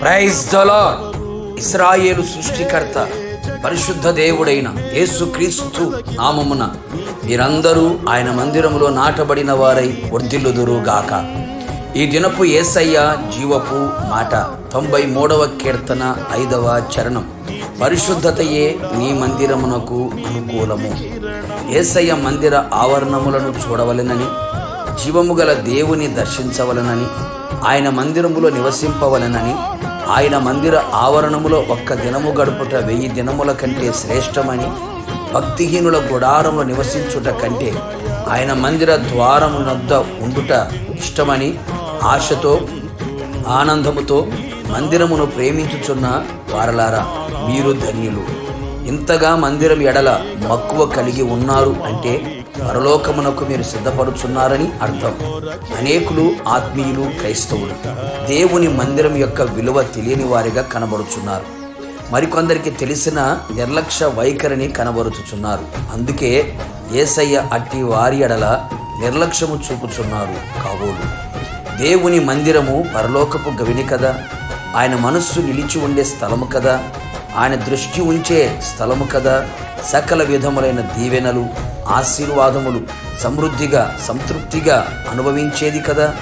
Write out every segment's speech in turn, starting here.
Praise ఇస్రాయేలు సృష్టికర్త పరిశుద్ధ దేవుడైన యేసుక్రీస్తు నామమున మీరందరూ ఆయన మందిరములో నాటబడిన వారై వర్ధిల్లుదురుగాక ఈ దినపు ఏసయ్య జీవపు మాట తొంభై మూడవ కీర్తన ఐదవ చరణం. పరిశుద్ధతయే నీ మందిరమునకు అనుకూలము. ఏసయ్య మందిర ఆవరణములను చూడవలెనని జీవము గల దేవుని దర్శించవలనని ఆయన మందిరములో నివసింపవలనని ఆయన మందిర ఆవరణములో ఒక్క దినము గడుపుట వెయ్యి దినముల కంటే శ్రేష్టమని భక్తిహీనుల గుడారములు నివసించుట కంటే ఆయన మందిర ద్వారమునద్ద ఉండుట ఇష్టమని ఆశతో ఆనందముతో మందిరమును ప్రేమించుచున్న వారలారా మీరు ధన్యులు. ఇంతగా మందిరం ఎడల మక్కువ కలిగి ఉన్నారు అంటే పరలోకమునకు మీరు సిద్ధపడుచున్నారని అర్థం. అనేకులు ఆత్మీయులు క్రైస్తవులు దేవుని మందిరం యొక్క విలువ తెలియని వారిగా కనబడుచున్నారు. మరికొందరికి తెలిసిన నిర్లక్ష్య వైఖరిని కనబరుచుచున్నారు. అందుకే ఏసయ్య అట్టి వారి ఎడల నిర్లక్ష్యము చూపుచున్నారు కాబోలు దేవుని మందిరము పరలోకపు గవిని కదా. ఆయన మనస్సు నిలిచి ఉండే స్థలము కదా. ఆయన దృష్టి ఉంచే స్థలము కదా. సకల విధములైన దీవెనలు ఆశీర్వాదములు సమృద్ధిగా సంతృప్తిగా అనుభవించేది కదా?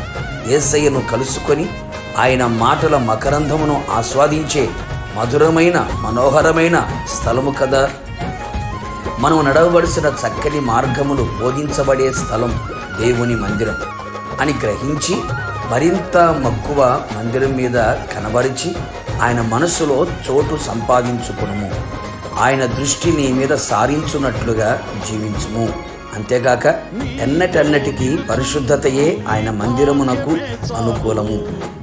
ఏసయ్యను కలుసుకొని ఆయన మాటల మకరంధమును ఆస్వాదించే మధురమైన మనోహరమైన స్థలము కదా? మనం నడవవలసిన చక్కని మార్గములు బోధించబడే స్థలం దేవుని మందిరం అని గ్రహించి మరింత మక్కువ మందిరం మీద కనబరిచి ఆయన మనసులో చోటు సంపాదించుకునుము. ఆయన దృష్టి నీ మీద సారించున్నట్లుగా జీవించుము. అంతేగాక ఎన్నటన్నటికీ పరిశుద్ధతయే ఆయన మందిరమునకు అనుకూలము.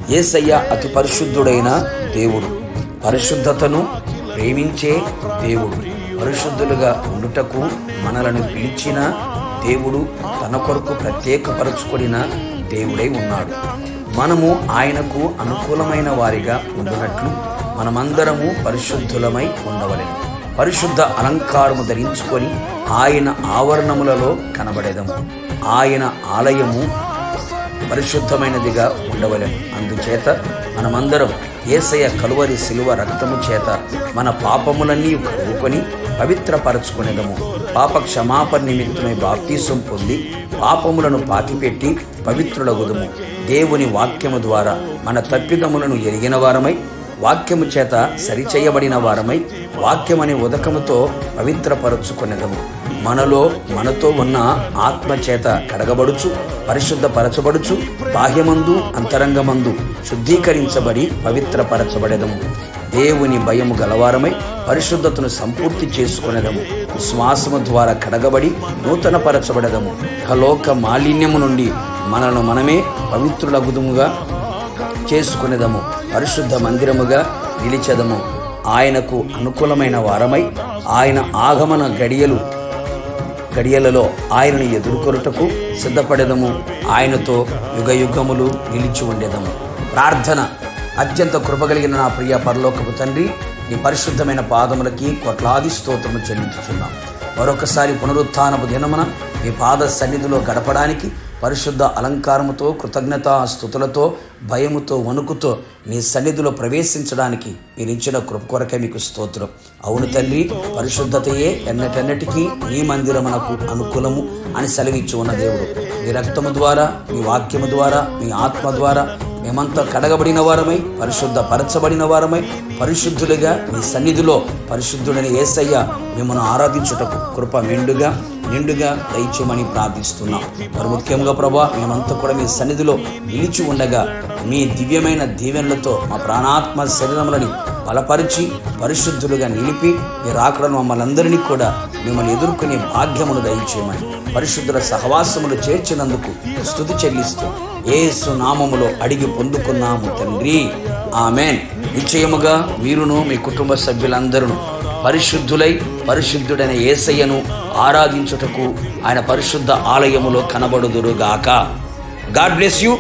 ఏసయ్య అతి పరిశుద్ధుడైన దేవుడు. పరిశుద్ధతను ప్రేమించే దేవుడు. పరిశుద్ధులుగా ఉండుటకు మనలను పిలిచిన దేవుడు తన కొరకు ప్రత్యేకపరచుకొనిన దేవుడై ఉన్నాడు. మనము ఆయనకు అనుకూలమైన వారిగా ఉండునట్లు మనమందరము పరిశుద్ధులమై ఉండవలెను. పరిశుద్ధ అలంకారము ధరించుకొని ఆయన ఆవరణములలో కనబడేదము. ఆయన ఆలయము పరిశుద్ధమైనదిగా ఉండవలేము అందుచేత మనమందరం ఏసయ కలువరి శిలువ రక్తము చేత మన పాపములన్నీ కడుగుకొని పవిత్రపరచుకునేదము. పాప క్షమాపణ నిమిత్తమై బాప్తీసం పొంది పాపములను పాతిపెట్టి పవిత్రులగుదుము. దేవుని వాక్యము ద్వారా మన తప్పిదములను ఎరిగిన వారమై వాక్యము చేత సరిచేయబడిన వారమై వాక్యమనే ఉదకముతో పవిత్రపరచుకునేదము. మనలో మనతో ఉన్న ఆత్మ చేత కడగబడుచు పరిశుద్ధపరచబడుచు బాహ్యమందు అంతరంగమందు శుద్ధీకరించబడి పవిత్రపరచబడేదము. దేవుని భయము గలవారమై పరిశుద్ధతను సంపూర్తి చేసుకునేదము. విశ్వాసము ద్వారా కడగబడి నూతనపరచబడదము. కలోక మాలిన్యము నుండి మనను మనమే పవిత్రులగుదుముగా చేసుకునేదము. పరిశుద్ధ మందిరముగా నిలిచెదము. ఆయనకు అనుకూలమైన వారమై ఆయన ఆగమన గడియలు గడియలలో ఆయనను ఎదుర్కొనుటకు సిద్ధపడేదము. ఆయనతో యుగ యుగములు నిలిచి ఉండేదము. ప్రార్థన. అత్యంత కృపగలిగిన నా ప్రియ పరలోకపు తండ్రి నీ పరిశుద్ధమైన పాదములకి కోట్లాది స్తోత్రము చెల్లించుచున్నాం. మరొకసారి పునరుత్నపు దినమున మీ పాద సన్నిధిలో గడపడానికి పరిశుద్ధ అలంకారముతో కృతజ్ఞత స్థుతులతో భయముతో వణుకుతో నీ సన్నిధిలో ప్రవేశించడానికి మీరు ఇచ్చిన కృప కొరకే మీకు స్తోత్రం. అవును తల్లి పరిశుద్ధతయే ఎన్నటెన్నటికీ నీ మందిరమునకు అనుకూలము అని సెలవిచ్చి ఉన్న దేవుడు. మీ రక్తము ద్వారా మీ వాక్యము ద్వారా మీ ఆత్మ ద్వారా మేమంతా కడగబడిన వారమై పరిశుద్ధ పరచబడిన వారమై పరిశుద్ధులుగా మీ సన్నిధిలో పరిశుద్ధుడని ఏసయ్య మిమ్మల్ని ఆరాధించుటకు కృప మెండుగా నిండుగా దయచేయమని ప్రార్థిస్తున్నాం. మరి ముఖ్యంగా ప్రభా మేమంతా కూడా మీ సన్నిధిలో నిలిచి ఉండగా మీ దివ్యమైన దీవెనలతో మా ప్రాణాత్మ శరీరములని బలపరిచి పరిశుద్ధులుగా నిలిపి మీ రాకడను మమ్మల్ని అందరినీ కూడా మిమ్మల్ని ఎదుర్కొనే భాగ్యమును దయచేయమని పరిశుద్ధుల సహవాసములు చేర్చినందుకు స్థుతి చెల్లిస్తూ ఏసు నామములో అడిగి పొందుకున్నాము తండ్రి. ఆమెన్. నిశ్చయముగా మీరును మీ కుటుంబ సభ్యులందరూ పరిశుద్ధులై పరిశుద్ధుడైన ఏసయ్యను ఆరాధించుటకు ఆయన పరిశుద్ధ ఆలయములో కనబడుదురుగాక. God bless you